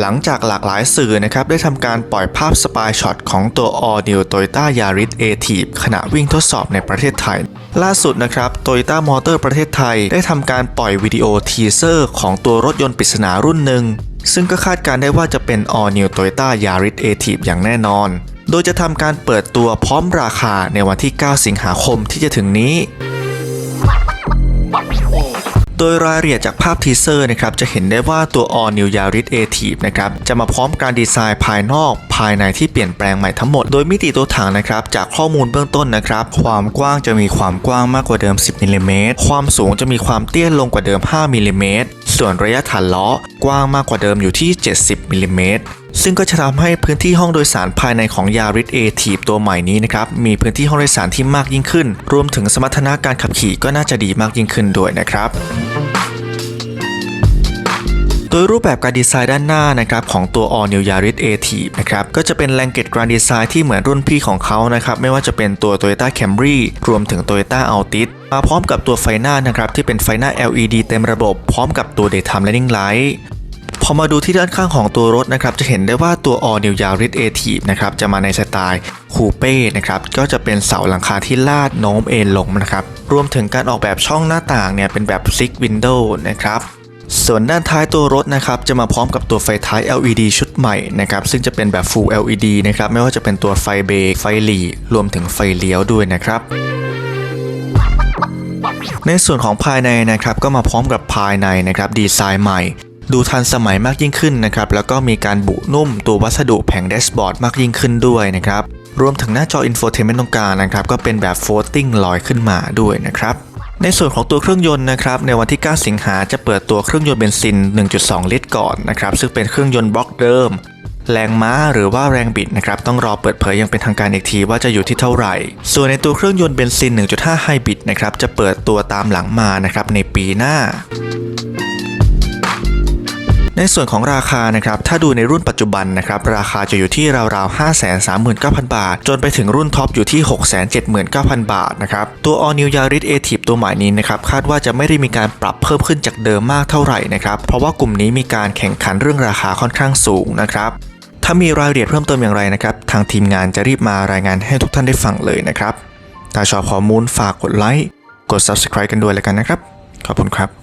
หลังจากหลากหลายสื่อนะครับได้ทำการปล่อยภาพสปายช็อตของตัว All New Toyota Yaris a t i v ขณะวิ่งทดสอบในประเทศไทย ล่าสุดนะครับ Toyota Motor ประเทศไทยได้ทำการปล่อยวิดีโอทีเซอร์ของตัวรถยนต์ปริศนารุ่นหนึ่ง ซึ่งก็คาดการณ์ได้ว่าจะเป็น All New Toyota Yaris a t i v อย่างแน่นอน โดยจะทำการเปิดตัวพร้อมราคาในวันที่ 9 สิงหาคมที่จะถึงนี้ ดยรายละเอียดจากภาพทีเซอร์นะครับจะเห็นได้ว่าตัว All New Yaris a t i v นะครับจะมาพร้อมการดีไซน์ภายนอกภายในที่เปลี่ยนแปลงใหม่ทั้งหมด โดยมิติตัวถังนะครับจากข้อมูลเบื้องต้นนะครับความกว้างจะมีความกว้างมากกว่าเดิม 10มิลลิเมตรความสูงจะมีความเตี้ยลงกว่าเดิม 5มิลลิเมตรส่วนระยะฐานล้อกว้างมากกว่าเดิมอยู่ที่ 70มิลลิเมตร ซึ่งก็จะทำให้พื้นที่ห้องโดยสารภายในของ Yaris a t i v ตัวใหม่นี้นะครับมีพื้นที่ห้องโดยสารที่มากยิ่งขึ้น รวมถึงสมรรถนะการขับขี่ก็น่าจะดีมากยิ่งขึ้นด้วยนะครับโดยรูปแบบการดีไซน์ด้านหน้านะครับของตัว All New Yaris a t i v นะครับก็จะเป็นแรงเกตการดีไซน์ที่เหมือนรุ่นพี่ของเขานะครับไม่ว่าจะเป็นตัว Toyota Camry รวมถึง Toyota Altis มาพร้อมกับตัวไฟหน้านะครับที่เป็นไฟหน้า LED เต็มระบบ พร้อมกับตัว Daytime Running Light พอมาดูที่ด้านข้างของตัวรถนะครับจะเห็นได้ว่าตัว All New Yaris a t i v นะครับจะมาในสไตล์คูเป้นะครับก็จะเป็นเสาหลังคาที่ลาดโน้มเอ็นลงนะครับรวมถึงการออกแบบช่องหน้าต่างเนี่ยเป็นแบบ Six Window นะครับส่วนด้านท้ายตัวรถนะครับจะมาพร้อมกับตัวไฟท้าย LED ชุดใหม่นะครับซึ่งจะเป็นแบบ Full LED นะครับไม่ว่าจะเป็นตัวไฟเบรกไฟหลีรวมถึงไฟเลี้ยวด้วยนะครับในส่วนของภายในนะครับก็มาพร้อมกับภายในนะครับดีไซน์ใหม่ ดูทันสมัยมากยิ่งขึ้นนะครับแล้วก็มีการบุนุ่มตัววัสดุแผงแดชบอร์ดมากยิ่งขึ้นด้วยนะครับรวมถึงหน้าจออินโฟเทนเมนต์ตรงกลางนะครับก็เป็นแบบ floating ลอยขึ้นมาด้วยนะครับในส่วนของตัวเครื่องยนต์นะครับในวันที่ 9 สิงหาจะเปิดตัวเครื่องยนต์เบนซิน 1.2 ลิตรก่อนนะครับซึ่งเป็นเครื่องยนต์บล็อกเดิม แรงม้าหรือว่าแรงบิดนะครับต้องรอเปิดเผยอย่างเป็นทางการอีกทีว่าจะอยู่ที่เท่าไหร่ ส่วนในตัวเครื่องยนต์เบนซิน 1.5 ไฮบริดนะครับจะเปิดตัวตามหลังมานะครับในปีหน้า ในส่วนของราคานะครับถ้าดูในรุ่นปัจจุบันนะครับราคาจะอยู่ที่ราวๆ 539,000 บาท จนไปถึงรุ่นท็อปอยู่ที่ 679,000 บาทนะครับตัว All New Yaris a t i v ตัวใหม่นี้นะครับคาดว่าจะไม่ได้มีการปรับเพิ่มขึ้นจากเดิมมากเท่าไหร่นะครับเพราะว่ากลุ่มนี้มีการแข่งขันเรื่องราคาค่อนข้างสูงนะครับถ้ามีรายละเอียดเพิ่มเติมอย่างไรนะครับทางทีมงานจะรีบมารายงานให้ทุกท่านได้ฟังเลยนะครับถ้าชอบข้อมูลฝากกดไลค์กด subscribe กันด้วยแล้วกันนะครับ ขอบคุณครับ